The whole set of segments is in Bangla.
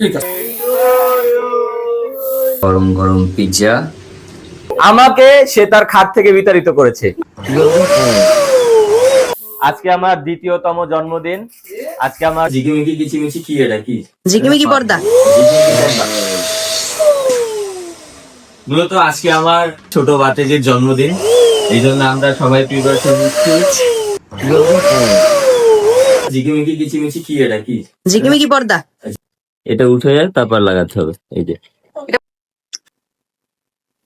ঠিক আছে গরম গরম পিৎজা আমাকে সে তার খাট থেকে বিতাড়িত করেছে। আজকে আমার দ্বিতীয়তম জন্মদিন। আজকে আমার ঝিকিমিকি কিচিমিচি কি এটা কি? ঝিকিমিকি পর্দা। মূলত আজকে আমার ছোট বাতেজের জন্মদিন। এই জন্য আমরা সবাই প্রিপারেশন নিচ্ছি। ঝিকিমিকি কিচিমিচি কি এটা কি? ঝিকিমিকি পর্দা। এটা উঠে যায় তারপর লাগাতে হবে এই যে।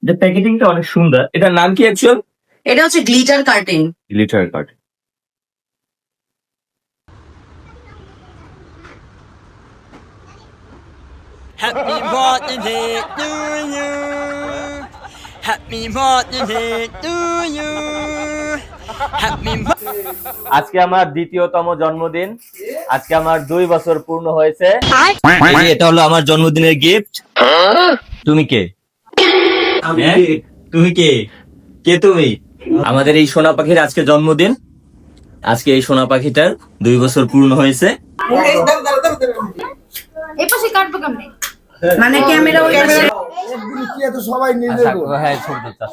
এটা প্যাকেজিংটা অনেক সুন্দর। এটার নাম কি অ্যাকচুয়াল এটা হচ্ছে glitter curtain. Glitter card Happy birthday to you. Happy birthday to you. আজকে আমার দ্বিতীয়তম জন্মদিন। আজকে আমার দুই বছর পূর্ণ হয়েছে। এটা হলো আমার জন্মদিনের গিফট তুমি কে? হ্যাঁ? তুমি কে? কে তুমি? আমাদের এই সোনা পাখির আজকে জন্মদিন। আজকে এই সোনা পাখিটার দুই বছর পূর্ণ হয়েছে। এই পাশে কাটবো কেমনে? মানে ক্যামেরা ওই পাশে হ্যাঁ ছবি চাষ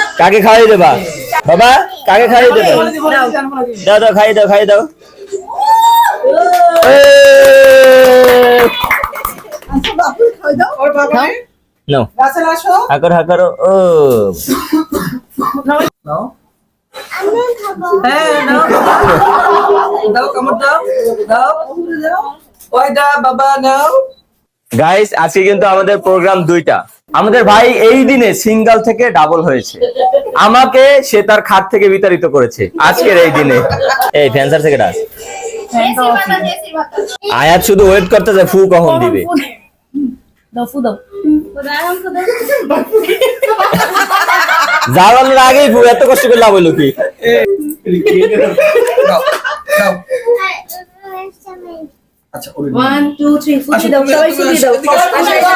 কাকে খাওয়াই দেবা? বাবা কাকে খাওয়াই দেবা? দাও দাও খাই দাও খাই দাও। নাও। হাকর হাকর ও। গাইস আজকে কিন্তু আমাদের প্রোগ্রাম দুইটা। আমাদের ভাই এই দিনে সিঙ্গেল থেকে ডাবল হয়েছে। আমাকে সে তার খাট থেকে বিতাড়িত করেছে আজকের এই দিনে। এই ফ্যান্সার থেকে বাতা আয়াত শুধু ওয়েট করতে যায় ফু কখন দিবে? দাও ফু দাও। আরাম করে যাওয়ার আগেই ফু এত কষ্ট করে লাভ হইল কি? ওয়ান টু থ্রি ফুটি দাও সবাই ফুটি দাও। তোমরা আগে দাও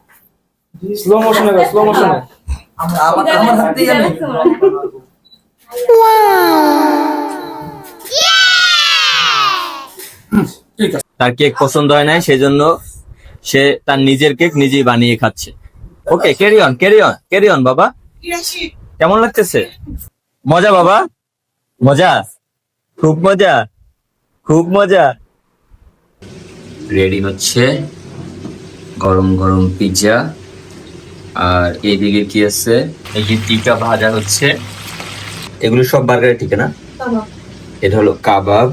স্লো মোশনে স্লো মোশনে ঠিক আছে তার কেক পছন্দ হয় নাই সেজন্য সে তার নিজের কেক নিজেই বানিয়ে খাচ্ছে। Okay carry on carry on carry on বাবা। কেমন লাগতেছে? মজা বাবা? মজা? খুব মজা? খুব মজা? রেডি হচ্ছে। গরম গরম পিৎজা আর এইদিকে কি আছে? এই যে টিকা ভাজা হচ্ছে। এগুলো সব বার্গারের টিকা না? এটা হলো কাবাব।